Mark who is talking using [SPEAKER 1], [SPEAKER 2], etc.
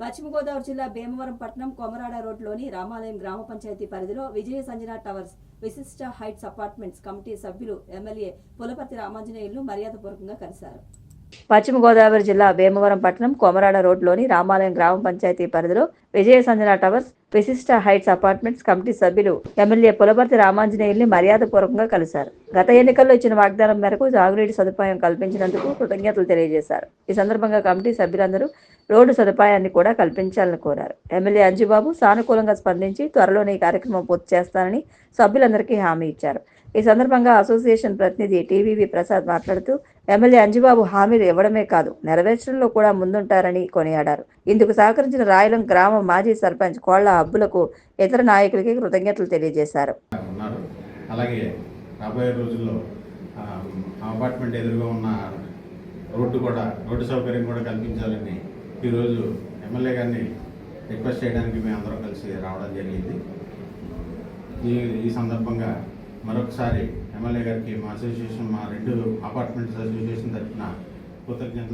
[SPEAKER 1] పశ్చిమ గోదావరి జిల్లా భీమవరం పట్టణం కొమరాడ రోడ్లోని రామాలయం గ్రామ పంచాయతీ పరిధిలో Vijaya Sanjana towers Vishishta heights apartments committee సభ్యులు ఎమ్మెల్యే పులపర్తి రామాంజనేయులు మర్యాదపూర్వకంగా కలిశారు. పశ్చిమ గోదావరి జిల్లా భీమవరం పట్టణం కొమరాడ రోడ్లోని రామాలయం గ్రామ పంచాయతీ పరిధిలో Vijaya Sanjana towers Vishishta heights apartments committee సభ్యులు ఎమ్మెల్యే పులపర్తి రామాంజనేయుల్ని మర్యాదపూర్వకంగా కలిశారు. గత ఎన్నికల్లో ఇచ్చిన వాగ్దానం మేరకు సాగునీటి సదుపాయం కల్పించినందుకు కృతజ్ఞతలు తెలియజేశారు. ఈ సందర్భంగా కమిటీ సభ్యులందరూ రోడ్డు సదుపాయాన్ని కూడా కల్పించాలని కోరారు. ఎమ్మెల్యే అంజుబాబు సానుకూలంగా స్పందించి త్వరలోనే ఈ కార్యక్రమం పూర్తి చేస్తానని సభ్యులందరికీ హామీ ఇచ్చారు. ఈ సందర్భంగా అసోసియేషన్ ప్రతినిధి టీవీవి ప్రసాద్ మాట్లాడుతూ ఎమ్మెల్యే అంజుబాబు హామీలు ఇవ్వడమే కాదు నెరవేర్చడంలో కూడా ముందుంటారని కొనియాడారు. ఇందుకు సహకరించిన రాయలం గ్రామ మాజీ సర్పంచ్ కోళ్ళ అబ్బులకు ఇతర నాయకులకి కృతజ్ఞతలు తెలియజేశారు.
[SPEAKER 2] అలాగే రాబోయే రోజుల్లో అపార్ట్మెంట్ ఎదురుగా ఉన్న రోడ్డు కూడా రోడ్డు సౌకర్యం కూడా కల్పించాలని ఈరోజు ఎమ్మెల్యే గారిని రిక్వెస్ట్ చేయడానికి మేము అందరం కలిసి రావడం జరిగింది. ఈ ఈ సందర్భంగా మరొకసారి ఎమ్మెల్యే గారికి మా అసోసియేషన్ మా రెండు అపార్ట్మెంట్స్ అసోసియేషన్ తరఫున కృతజ్ఞతలు